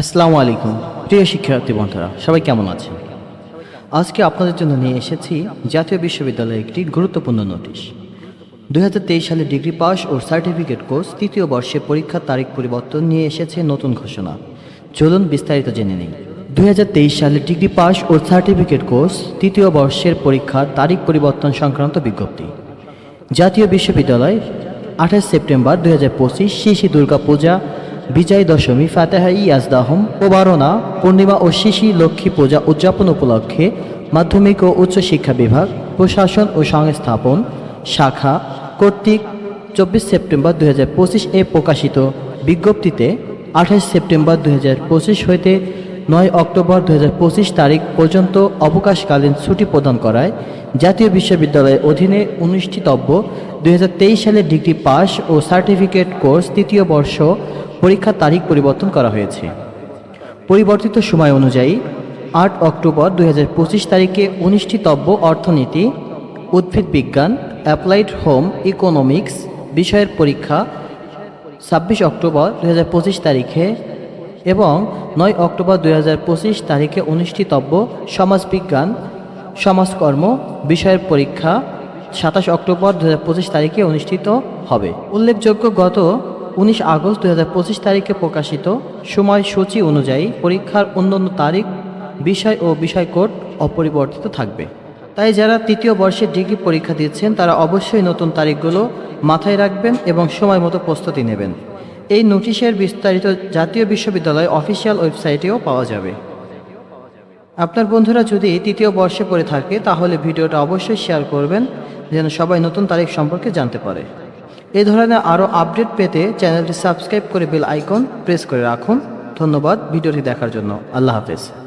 আসসালামু আলাইকুম। প্রিয় শিক্ষার্থী বন্ধুরা, সবাই কেমন আছেন? আজকে আপনাদের জন্য নিয়ে এসেছি জাতীয় বিশ্ববিদ্যালয়ের একটি গুরুত্বপূর্ণ নোটিশ। দুই হাজার তেইশ সালে ডিগ্রি পাস ও সার্টিফিকেট কোর্স তৃতীয় বর্ষে পরীক্ষার তারিখ পরিবর্তন নিয়ে এসেছে নতুন ঘোষণা। চলুন বিস্তারিত জেনে নিই। দুই সালে ডিগ্রি পাস ও সার্টিফিকেট কোর্স তৃতীয় বর্ষের পরীক্ষার তারিখ পরিবর্তন সংক্রান্ত বিজ্ঞপ্তি। জাতীয় বিশ্ববিদ্যালয় আঠাশ সেপ্টেম্বর দুই হাজার পঁচিশ শিশি দুর্গা পূজা বিজয় দশমী, ফাতেহা ইয়াজদাহম প্রবারণা, পূর্ণিমা ও শিশি লক্ষ্মী পূজা উদযাপন উপলক্ষে মাধ্যমিক ও উচ্চ শিক্ষা বিভাগ, প্রশাসন ও সংস্থাপন শাখা কর্তৃক চব্বিশ সেপ্টেম্বর দু হাজার এ প্রকাশিত বিজ্ঞপ্তিতে আঠাশ সেপ্টেম্বর দু হাজার পঁচিশ হইতে নয় অক্টোবর দু হাজার পঁচিশ তারিখ পর্যন্ত অবকাশকালীন ছুটি প্রদান করায় জাতীয় বিশ্ববিদ্যালয়ের অধীনে অনুষ্ঠিতব্য তেইশ সালের ডিগ্রি পাস ও সার্টিফিকেট কোর্স তৃতীয় বর্ষ পরীক্ষার তারিখ পরিবর্তন করা হয়েছে। পরিবর্তিত সময় অনুযায়ী আট অক্টোবর দু হাজার পঁচিশ তারিখে অনুষ্ঠিতব্য অর্থনীতি, উদ্ভিদ বিজ্ঞান, অ্যাপ্লাইড হোম ইকোনমিক্স বিষয়ের পরীক্ষা, ছাব্বিশ অক্টোবর দু হাজার পঁচিশ তারিখে এবং নয় অক্টোবর দু হাজার পঁচিশ তারিখে অনুষ্ঠিতব্য সমাজবিজ্ঞান, সমাজকর্ম, বিষয়ের পরীক্ষা সাতাশ অক্টোবর দু হাজার পঁচিশ তারিখে অনুষ্ঠিত হবে। উল্লেখযোগ্য, গত উনিশ আগস্ট দু হাজার পঁচিশ তারিখে প্রকাশিত সময়সূচি অনুযায়ী পরীক্ষার অন্যান্য তারিখ, বিষয় ও বিষয় কোড অপরিবর্তিত থাকবে। তাই যারা তৃতীয় বর্ষের ডিগ্রি পরীক্ষা দিচ্ছেন, তারা অবশ্যই নতুন তারিখগুলো মাথায় রাখবেন এবং সময় মতো প্রস্তুতি নেবেন। এই নোটিশের বিস্তারিত জাতীয় বিশ্ববিদ্যালয় অফিসিয়াল ওয়েবসাইটেও পাওয়া যাবে। আপনার বন্ধুরা যদি তৃতীয় বর্ষে পড়ে থাকে, তাহলে ভিডিওটা অবশ্যই শেয়ার করবেন, যেন সবাই নতুন তারিখ সম্পর্কে জানতে পারে। এ ধরনের আরও আপডেট পেতে চ্যানেলটি সাবস্ক্রাইব করে বেল আইকন প্রেস করে রাখুন। ধন্যবাদ ভিডিওটি দেখার জন্য। আল্লাহ হাফেজ।